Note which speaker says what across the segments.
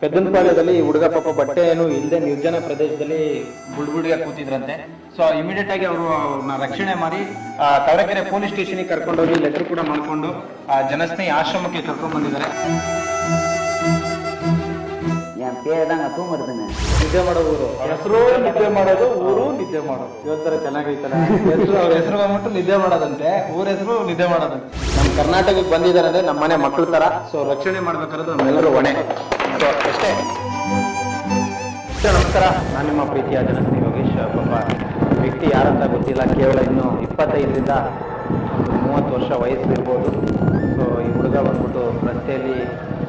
Speaker 1: ಪೆದ್ದನಪಾಳ್ಯದಲ್ಲಿ ಈ ಹುಡುಗ ಪಾಪ ಬಟ್ಟೆ ಏನು ಇಲ್ಲದೆ ನಿರ್ಜನ ಪ್ರದೇಶದಲ್ಲಿ ಬುಡ್ಬುಡಿಗೆ ಕೂತಿದ್ರಂತೆ. ಸೊ ಇಮಿಡಿಯೇಟ್ ಆಗಿ ಅವರು ಅವ್ರನ್ನ ರಕ್ಷಣೆ ಮಾಡಿ ತವರಕೆರೆ ಪೊಲೀಸ್ ಸ್ಟೇಷನ್ಗೆ ಕರ್ಕೊಂಡೋಗಿ ಲೆಟರ್ ಕೂಡ ಮಾಡಿಕೊಂಡು ಜನಸ್ನೇಹಿ ಆಶ್ರಮಕ್ಕೆ ಕರ್ಕೊಂಡು ಬಂದಿದ್ದಾರೆ. ನಿದ್ದೆ ಮಾಡೋ ಊರು. ಹೆಸರು ನಿದ್ದೆ ಮಾಡೋದು ಊರು ನಿದ್ದೆ ಮಾಡೋದು. ಇವತ್ತರ ಚೆನ್ನಾಗೈತಲ್ಲ. ಹೆಸರು ಅವ್ರ ಹೆಸರು ಬಂದ್ಬಿಟ್ಟು ನಿದ್ದೆ ಮಾಡೋದಂತೆ. ಊರ ಹೆಸರು ನಿದ್ದೆ ಮಾಡೋದಂತೆ. ನಮ್ಮ ಕರ್ನಾಟಕಕ್ಕೆ ಬಂದಿದ್ದಾರೆ ಅಂದ್ರೆ ನಮ್ಮನೆ ಮಕ್ಕಳ ತರ. ಸೊ ರಕ್ಷಣೆ ಮಾಡ್ಬೇಕಾದ್ರೆ ನಮ್ಮೆಲ್ಲರೂ ಹೊಣೆ ಸೊ ಅಷ್ಟೇ. ಸರ್, ನಮಸ್ಕಾರ. ನಾನು ನಿಮ್ಮ ಪ್ರೀತಿಯ ಜನಸ್ನೇಹಿ ಯೋಗೇಶ್ ಪಾಪ ವ್ಯಕ್ತಿ ಯಾರಂತ ಗೊತ್ತಿಲ್ಲ. ಕೇವಲ ಇನ್ನು ಇಪ್ಪತ್ತೈದರಿಂದ ಒಂದು ಮೂವತ್ತು ವರ್ಷ ವಯಸ್ಸಿರ್ಬೋದು. ಸೊ ಈ ಹುಡುಗ ಬಂದ್ಬಿಟ್ಟು ರಸ್ತೆಯಲ್ಲಿ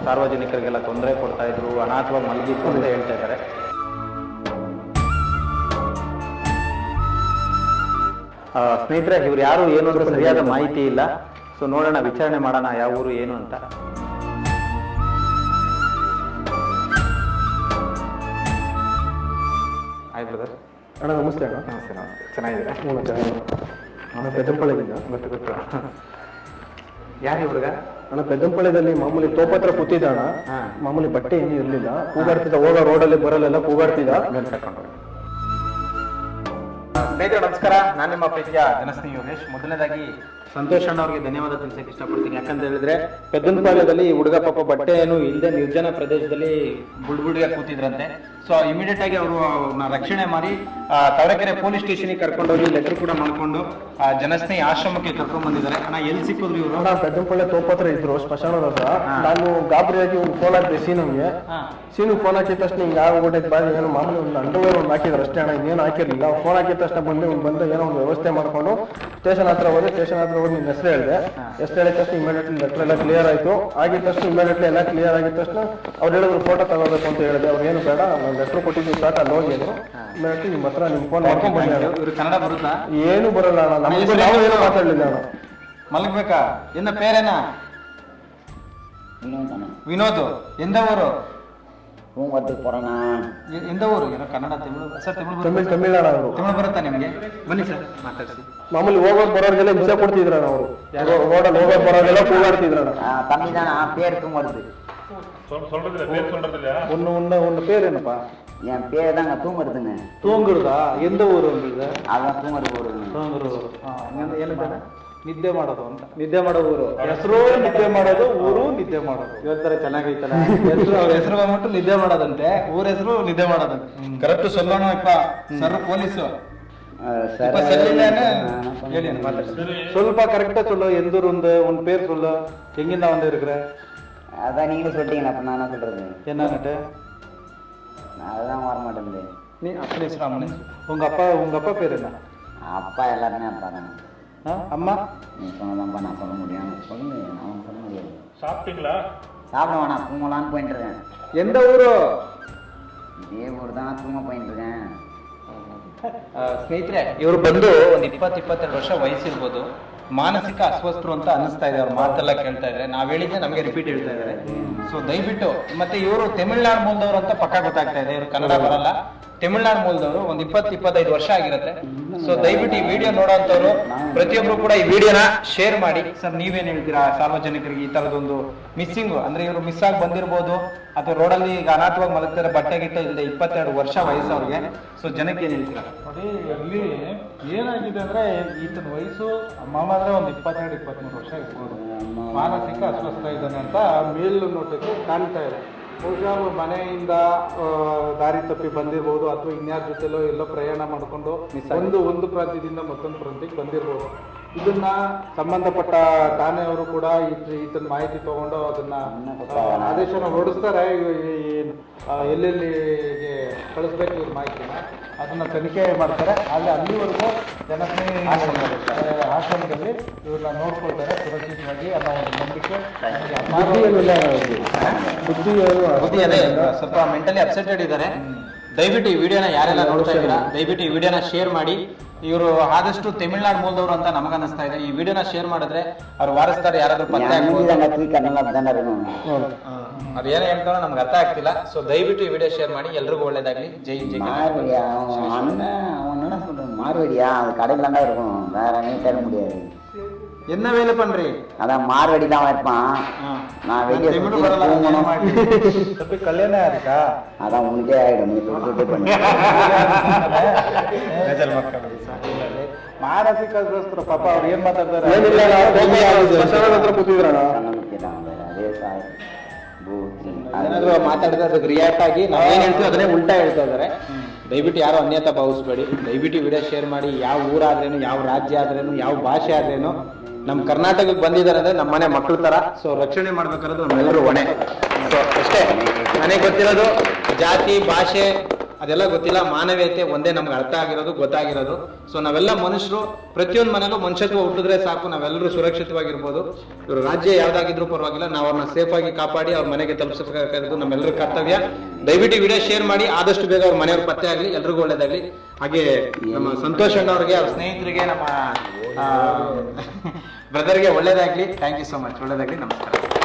Speaker 1: ಸಾರ್ವಜನಿಕರಿಗೆಲ್ಲ ತೊಂದರೆ ಕೊಡ್ತಾ ಇದ್ರು ಅನಾಥವಾಗಿ ಮಲಗಿತ್ತು ಅಂತ ಹೇಳ್ತಾ ಇದ್ದಾರೆ. ಸ್ನೇಹಿತರೆ, ಇವ್ರು ಯಾರು ಏನು ಅಂತ ಸರಿಯಾದ ಮಾಹಿತಿ ಇಲ್ಲ. ಸೊ ನೋಡೋಣ, ವಿಚಾರಣೆ ಮಾಡೋಣ, ಯಾವ ಊರು, ಏನು ಅಂತ. ಆಯ್ತು ಬ್ರದರ್
Speaker 2: ಅಣ್ಣ ನಮಸ್ತೆ ಅಣ್ಣ.
Speaker 1: ನಮಸ್ತೆ ನಮಸ್ತೆ. ಚೆನ್ನಾಗಿದ್ದೀರಾ?
Speaker 2: ಹ್ಞೂ ಚೆನ್ನಾಗಿ ನಾನು ಪೆದ್ದಂಪಾಳ್ಯದಿಂದ
Speaker 1: ಗೊತ್ತು ಗೊತ್ತು. ಯಾರು ಹುಡುಗ?
Speaker 2: ಅಣ್ಣ ಪೆದ್ದಂಪಾಳ್ಯದಲ್ಲಿ ಮಾಮೂಲಿ ತೋಪತ್ರ ಕೂತಿದ್ದ ಅಣ್ಣ.
Speaker 1: ಹಾ.
Speaker 2: ಮಾಮೂಲಿ ಬಟ್ಟೆ ಏನೂ ಇರಲಿಲ್ಲ. ಕೂಗಾಡ್ತಿದ್ದ ಹೋಗೋ ರೋಡಲ್ಲಿ ಬರಲ್ಲೆಲ್ಲ ಕೂಗಾಡ್ತಿದ್ದ.
Speaker 1: ಸ್ನೇಹಿತರೆ ನಮಸ್ಕಾರ. ನಾನು ನಿಮ್ಮ ಪ್ರೀತಿಯ ಜನಸ್ನೇಹಿ ಯೋಗೇಶ್. ಮೊದಲನೇದಾಗಿ ಸಂತೋಷ್ ಅಣ್ಣ ಅವರಿಗೆ ಧನ್ಯವಾದ ತಿಳಿಸಕ್ಕೆ ಇಷ್ಟಪಡ್ತೀನಿ. ಯಾಕಂತ ಹೇಳಿದ್ರೆ ಪೆದ್ದನಪಾಳ್ಯದಲ್ಲಿ ಈ ಹುಡುಗ ಪಾಪ ಬಟ್ಟೆ ಏನು ಇಲ್ಲದೆ ನಿರ್ಜನ ಪ್ರದೇಶದಲ್ಲಿ ಬುಡ್ಬುಡಿಗೆ ಕೂತಿದ್ರಂತೆ. ಸೊ ಇಮಿಡಿಯೇಟ್ ಆಗಿ ಅವರು ಅವ್ರನ್ನ ರಕ್ಷಣೆ ಮಾಡಿ ತವರಕೆರೆ ಪೊಲೀಸ್ ಸ್ಟೇಷನ್ಗೆ ಕರ್ಕೊಂಡೋಗಿ ಲೆಟರ್ ಕೂಡ ಮಾಡ್ಕೊಂಡು ಜನಸ್ನೇಹಿ ಆಶ್ರಮಕ್ಕೆ ಕರ್ಕೊಂಡ್ ಬಂದಿದ್ದಾರೆ. ಅಣ್ಣ ಎಲ್ಲಿ ಸಿಕ್ಕಿದ್ರು ಇವರು?
Speaker 2: ಪೆದ್ದಂಪಾಳ್ಯ ತೋಪತ್ರ ಇದ್ರು ಸ್ಮಶಾನದ ಹತ್ರ. ನಾನು ಗಾಬರಿಯಾಗಿ ಒಂದು ಫೋನ್ ಹಾಕಿದೆ ಸೀನುಗೆ. ಸೀನು ಫೋನ್ ಹಾಕಿದ ತಕ್ಷಣ ಹಿಂಗೆ ಆಗೋಗ್ಬಿಟ್ಟೆ ಬಾರಿ ಏನು ಮಾಮೂಲಿ ಒಂದು ಅಂಡರ್ವೇರ್ ಒಂದು ಹಾಕಿದ್ರು ಅಷ್ಟೇ ಅಣ್ಣ ಇನ್ನೇನು ಹಾಕಿರ್ಲಿಲ್ಲ. ಫೋನ್ ಹಾಕಿದ ತಕ್ಷಣ ಬಂದು ಇವ್ನು ಬಂದು ಏನೋ ಒಂದು ವ್ಯವಸ್ಥೆ ಮಾಡ್ಕೊಂಡು ಸ್ಟೇಷನ್ ಹತ್ರ ಹೋದ್ರೆ ಸ್ಟೇಷನ್ ಹತ್ರ ಹೋಗಿ ನಿನ್ನ ಹೆಸರು ಹೇಳಿದೆ. ಹೆಸರು ಹೇಳಿದ ತಕ್ಷಣ ಇಮಿಡಿಯೇಟ್ಲಿ ಲೆಟರ್ ಎಲ್ಲ ಕ್ಲಿಯರ್ ಆಯಿತು. ಆಗಿದ ತಕ್ಷಣ ಇಮಿಡಿಯೇಟ್ಲಿ ಎಲ್ಲ ಕ್ಲಿಯರ್ ಆಗಿದ ತಕ್ಷಣ ಅವ್ರು ಹೇಳಿದ್ರು ಫೋಟೋ ತಗೋಬೇಕು ಅಂತ ಹೇಳಿದೆ. ಅವ್ರು ಏನು ಬೇಡ ನಾನು ಲೆಟ್ರ್ ಕೊಟ್ಟಿದ್ದೀವಿ ಸಾಕು ಅಲ್ಲಿ ಹೋಗಿ ಅಂದ್ರು ಇಮಿಡಿಯೇಟ್ಲಿ ನಿಮ್ಮ ಹತ್ರ ನಿಮ್ಮ ಫೋನ್ ಮಾಡ್ಕೊಂಡು ಬಂದೆ ಅಣ್ಣ.
Speaker 1: ಇವರು ಕನ್ನಡ ಬರುತ್ತಾ
Speaker 2: ಏನು ಬರಲ್ಲ ಅಣ್ಣ ನಮಗೂ ನಾವು ಏನು ಮಾತಾಡಲಿಲ್ಲ ಅಣ್ಣ
Speaker 1: ಮಲಗ್ಬೇಕಾ ಎನ್ನ ಪೇರೇನಾ
Speaker 3: இன்னொன்று
Speaker 1: ವಿನೋದ್ ಎಂದ ಊರು
Speaker 3: தூங்குறதுக்கு போகிறேண்ணா
Speaker 1: ಎ- ಎಂದ ಊರು ಏನೋ ಕನ್ನಡ ತಮಿಳು ಸರ್ ತಮಿಳು ಬರುತ್ತಾ?
Speaker 2: ತಮಿಳ್ ತಮಿಳ್ ಅಣ್ಣ ಅವರು
Speaker 1: ತಮಿಳು ಬರುತ್ತಾ ನಿಮಗೆ ಬನ್ನಿ ಸರ್ ಮಾತಾಡ್ಸಿ
Speaker 2: ಮಾಮೂಲಿ ಹೋಗೋರ್ ಬರೋರ್ಗೆಲ್ಲ ಹಿಂಸೆ ಕೊಡ್ತಿದ್ರಣ್ಣ ಅವರು ರೋಡಲ್ಲಿ ಹೋಗೋರ್ ಬರೋರೆಲ್ಲ ಕೂಗಾಡ್ತಿದ್ರಣ್ಣ
Speaker 3: தம்பி தானே பேர் தூங்குறது
Speaker 2: ஒன்னு ஒன்னு ஒன்னு பேர் என்னப்பா
Speaker 3: என் பேர் தாங்க தூங்குறதுங்க
Speaker 2: ತೂಂಗುರ್ದಾ ಎಂದ ಊರು ಅಂದಿದೆ
Speaker 3: அதான் தூங்குறது போடுறதுங்க
Speaker 2: ತೂಂಗುರು ಏನಂತಾನೆ ನಿದ್ದೆ ಮಾಡೋದು ಅಂತ ನಿದ್ದೆ ಮಾಡೋ ಊರು ಹೆಸರು ನಿದ್ದೆ ಮಾಡೋದು ಊರು ನಿದ್ದೆ ಮಾಡೋದು
Speaker 1: ಇವತ್ತರ ಚೆನ್ನಾಗೈತಲ್ಲ ಹೆಸರು ಅವ್ರ ಹೆಸರು ಬಂದ್ಬಿಟ್ಟು ನಿದ್ದೆ ಮಾಡೋದಂತೆ ಊರ ಹೆಸರು ನಿದ್ದೆ ಮಾಡೋದಂತೆ ಕರೆಕ್ಟ್ ಸೊಲ್ಲೋಣ ಇಪ್ಪ ಸರ್ ಪೊಲೀಸು ಇಪ್ಪ ಸಲ್ಲಿಲ್ಲೇನೆ? ಹೇಳಿ ಅಣ್ಣ, ಮಾತಾಡ್ಸಿ
Speaker 2: ಸ್ವಲ್ಪ ಕರೆಕ್ಟಾ சொல்லு எந்த ஊர் உண்டு உன் பேர் சொல்லு எங்கிருந்தா வந்து இருக்கிற
Speaker 3: அதான் நீங்களும் சொல்லிட்டீங்களா அப்போ நான் என்ன சொல்கிறது
Speaker 2: என்னன்னுட்டு
Speaker 3: அதுதான் வர மாட்டேங்குது
Speaker 1: ನೀ ಅಪ್ಪನ ಹೆಸರು ಅಮ್ಮನ ಹೆಸರು
Speaker 2: உங்க அப்பா உங்க அப்பா பேர் என்ன
Speaker 3: அப்பா எல்லாருமே அப்பா தானே
Speaker 2: ஆ? அம்மா
Speaker 3: நீ சொன்னதான்ப்பா நான் சொல்ல முடியும் சொல்லுங்க நான் சொல்ல முடியாது
Speaker 4: சாப்பிட்டீங்களா
Speaker 3: சாப்பிட வேணாம் தூங்கலான்னு போயிட்டு இருக்கேன்
Speaker 1: ಎಂದ ಊರು
Speaker 3: இதே ஊர் தான் தூங்க போயிட்டு இருக்கேன்
Speaker 1: ಆ, ಸ್ನೇಹಿತರೆ ಇವರು ಬಂದು ಒಂದು ಇಪ್ಪತ್ತು ಇಪ್ಪತ್ತೆರಡು ವರ್ಷ ವಯಸ್ಸಿರ್ಬೋದು ಮಾನಸಿಕ ಅಸ್ವಸ್ಥರು ಅಂತ ಅನಿಸ್ತಾ ಇದೆ, ಅವ್ರ ಮಾತೆಲ್ಲ ಕೇಳ್ತಾ ಇದ್ದಾರೆ ನಾವು ಹೇಳಿದ್ದೆ ನಮಗೆ ರಿಪೀಟ್ ಹೇಳ್ತಾ ಇದ್ದಾರೆ. ಸೊ ದಯವಿಟ್ಟು ಮತ್ತೆ ಇವರು ತಮಿಳ್ನಾಡು ಮೂಲದವರು ಅಂತ ಪಕ್ಕ ಗೊತ್ತಾಗ್ತಾ ಇದೆ, ಇವರು ಕನ್ನಡ ಬರಲ್ಲ. ತಮಿಳ್ನಾಡು ಮೂಲದವರು ಒಂದ್ ಇಪ್ಪತ್ತು ಇಪ್ಪತ್ತೈದು ವರ್ಷ ಆಗಿರುತ್ತೆ. ಸೊ ದಯವಿಟ್ಟು ಈ ವಿಡಿಯೋ ನೋಡೋಂಥವ್ರು, ಪ್ರತಿಯೊಬ್ರು ಕೂಡ ಈ ವಿಡಿಯೋನ ಶೇರ್ ಮಾಡಿ. ಸರ್, ನೀವೇನ್ ಹೇಳ್ತೀರಾ? ಸಾರ್ವಜನಿಕರಿಗೆ ಈ ತರದೊಂದು ಮಿಸ್ಸಿಂಗ್, ಅಂದ್ರೆ ಇವರು ಮಿಸ್ ಆಗಿ ಬಂದಿರ್ಬೋದು, ಅಥವಾ ರೋಡಲ್ಲಿ ಈಗ ಅನಾಥವಾಗಿ ಮಲಗ್ತಾರೆ ಬಟ್ಟೆ ಗಿಟ್ಟ ಇಲ್ಲದೆ ಇಪ್ಪತ್ತೆರಡು ವರ್ಷ ವಯಸ್ಸು ಅವ್ರಿಗೆ. ಸೊ ಜನಕ್ಕೆ ಏನ್ ಹೇಳ್ತೀರಾ?
Speaker 4: ನೋಡಿ ಅಲ್ಲಿ ಏನಾಗಿದೆ ಅಂದ್ರೆ, ಈತನ ವಯಸ್ಸು ಮಾಮ ಅಂದ್ರೆ ಒಂದು ಇಪ್ಪತ್ತೆರಡು, ಇಪ್ಪತ್ಮೂರು ವರ್ಷ ಇರ್ಬೋದು. ಮಾನಸಿಕ ಅಸ್ವಸ್ಥ ಇದ್ದಾನೆ ಅಂತ ಮೇಲ್ನೋಟಕ್ಕೆ ಕಾಣ್ತಾ ಇದೆ. ಬಹುಶಃ ಮನೆಯಿಂದ ದಾರಿ ತಪ್ಪಿ ಬಂದಿರ್ಬೋದು ಅಥವಾ ಇನ್ಯಾರ ಜೊತೆಲೋ ಎಲ್ಲೋ ಪ್ರಯಾಣ ಮಾಡಿಕೊಂಡು ಒಂದು ಒಂದು ಪ್ರಾಂತ್ಯದಿಂದ ಮತ್ತೊಂದು ಪ್ರಾಂತ್ಯಕ್ಕೆ ಬಂದಿರ್ಬೋದು. ಇದನ್ನ ಸಂಬಂಧಪಟ್ಟ ಠಾಣೆಯವರು ಕೂಡ ಈತ- ಈತನ ಮಾಹಿತಿ ತಗೊಂಡು ಅದನ್ನ ಆದೇಶನ ಹೊರಡಿಸ್ತಾರೆ. ಎಲ್ಲೆಲ್ಲಿಗೆ ಕಳಿಸ್ಬೇಕು ಇವ್ರ ಮಾಹಿತಿನ ಅದನ್ನ ತನಿಖೆ ಮಾಡ್ತಾರೆ. ಆದರೆ ಅಲ್ಲಿವರೆಗೂ ಜನಸ್ನೇಹಿ ಆಶ್ರಮದಲ್ಲಿ ಇವ್ರನ್ನ ನೋಡ್ಕೊಳ್ತಾರೆ ಸುರಕ್ಷಿತವಾಗಿ. ಅನ್ನೋ ಒಂದು ನಂಬಿಕೆ.
Speaker 2: ಬುದ್ಧಿ
Speaker 1: ಸ್ವಲ್ಪ ಮೆಂಟಲಿ ಅಪ್ಸೆಟೆಡ್ ಇದ್ದಾರೆ. ದಯವಿಟ್ಟು ಈ ವಿಡಿಯೋನ ಯಾರೆಲ್ಲ ನೋಡ್ತಾ ಇದ್ದೀರಾ ದಯವಿಟ್ಟು ಈ ವಿಡಿಯೋನ ಶೇರ್ ಮಾಡಿ ಇವರು ಆದಷ್ಟು ತಮಿಳ್ನಾಡು ಮೂಲದವರು ಅಂತ ನಮಗನ್ನಿಸ್ತಾ ಇದೆ ಈ ವಿಡಿಯೋನ ಶೇರ್ ಮಾಡಿದ್ರೆ ಅವ್ರ ವಾರಸ್ದಾರ ಯಾರಾದ್ರೂ ಪತ್ತೆ ಆಗ್ಬೋದು
Speaker 3: தாங்க தூக்கி நல்லா தானே இருக்கணும்
Speaker 1: ಅವ್ರು ಏನ್ ಹೇಳ್ತಾರೋ ನಮ್ಗೆ ಅರ್ಥ ಆಗ್ತಿಲ್ಲ ಸೊ ದಯವಿಟ್ಟು ಈ ವಿಡಿಯೋ ಶೇರ್ ಮಾಡಿ ಎಲ್ರಿಗೂ ಒಳ್ಳೇದಾಗ್ಲಿ ಜೈ ಜೈ ಕನ್ನಡ.
Speaker 3: மாறுவடியா அவன் அண்ணன் அவன் என்ன சொல்றான் மாறுவடியா அது கடையில் தான் இருக்கும் வேற எங்கேயும் தேட முடியாது
Speaker 1: என்ன வேலை பண்றீ
Speaker 3: அதான் மார்வடி தான் வைப்பான் நான் வெளியே
Speaker 1: தெமிழ்
Speaker 3: சுத்தி
Speaker 1: வரல
Speaker 3: தூங்கணும்.
Speaker 4: தப்பி கல்யாணம் ஆயிருக்கா
Speaker 3: அதான் உனக்கே ஆயிடும் நீ சுட்டு சுட்டு பண்ணி
Speaker 1: ಬೇಜಾರ್ ಮಾಡ್ಕೊಬೇಡಿ
Speaker 4: ಮಾನಸಿಕ ಅಸ್ವಸ್ಥರು ಪಾಪ ಅವ್ರು ಏನ್ ಮಾತಾಡ್ತಾರೆ
Speaker 2: ಏನಿಲ್ಲ ನಾವು ಸ್ಮಶಾನದ ಹತ್ರ ಕೂತಿದ್ರಣ
Speaker 3: ಅದೇ ಸಾಯ್ ಭೂತಿ
Speaker 1: ಏನಾದ್ರು ಮಾತಾಡಿದ್ರೆ ಅದಕ್ಕೆ ರಿಯಾಕ್ಟ್ ಆಗಿ ನಾವು ಏನ್ ಹೇಳ್ತೀವಿ ಅದನ್ನೇ ಉಲ್ಟಾ ಹೇಳ್ತಾ ಇದಾರೆ ದಯವಿಟ್ಟು ಯಾರು ಅನ್ಯತಾ ಭಾವಿಸ್ಬೇಡಿ ದಯವಿಟ್ಟು ವಿಡಿಯೋ ಶೇರ್ ಮಾಡಿ ಯಾವ ಊರಾದ್ರೇನು ಯಾವ ರಾಜ್ಯ ಆದ್ರೇನು ಯಾವ ಭಾಷೆ ಆದ್ರೇನು ನಮ್ಮ ಕರ್ನಾಟಕಕ್ಕೆ ಬಂದಿದ್ದಾರೆ ಅಂದ್ರೆ ನಮ್ಮ ಮನೆ ಮಕ್ಕಳ ತರ. ಸೊ ರಕ್ಷಣೆ ಮಾಡ್ಬೇಕಾದ್ರೆ ನಮ್ಮೆಲ್ಲರೂ ಹೊಣೆ ಸೊ ಅಷ್ಟೇ. ನನಗೆ ಗೊತ್ತಿರೋದು, ಜಾತಿ, ಭಾಷೆ, ಅದೆಲ್ಲ ಗೊತ್ತಿಲ್ಲ. ಮಾನವೀಯತೆ ಒಂದೇ ನಮ್ಗೆ ಅರ್ಥ ಆಗಿರೋದು, ಗೊತ್ತಾಗಿರೋದು. ಸೊ ನಾವೆಲ್ಲ ಮನುಷ್ಯರು, ಪ್ರತಿಯೊಂದು ಮನೇಲೂ ಮನುಷ್ಯತ್ವ ಹುಟ್ಟಿದ್ರೆ ಸಾಕು. ನಾವೆಲ್ಲರೂ ಸುರಕ್ಷಿತವಾಗಿರ್ಬೋದು. ಇವರು ರಾಜ್ಯ ಯಾವ್ದಾಗಿದ್ರು ಪರವಾಗಿಲ್ಲ. ನಾವು ಅವ್ರನ್ನ ಸೇಫ್ ಆಗಿ ಕಾಪಾಡಿ ಅವ್ರ ಮನೆಗೆ ತಲುಪಿಸಬೇಕಾಗಿರೋದು ನಮ್ಮೆಲ್ಲರ ಕರ್ತವ್ಯ. ದಯವಿಟ್ಟು ವಿಡಿಯೋ ಶೇರ್ ಮಾಡಿ. ಆದಷ್ಟು ಬೇಗ ಅವ್ರ ಮನೆಯವ್ರ ಪತ್ತೆ ಆಗಲಿ. ಎಲ್ರಿಗೂ ಒಳ್ಳೇದಾಗ್ಲಿ. ಹಾಗೆ ನಮ್ಮ ಸಂತೋಷ್ ಅಣ್ಣ ಅವ್ರಿಗೆ ಅವ್ರ ಸ್ನೇಹಿತರಿಗೆ, ನಮ್ಮ ಬ್ರದರ್ಗೆ ಒಳ್ಳೇದಾಗ್ಲಿ. ಥ್ಯಾಂಕ್ ಯು ಸೊ ಮಚ್ ಒಳ್ಳೇದಾಗ್ಲಿ. ನಮಸ್ಕಾರ.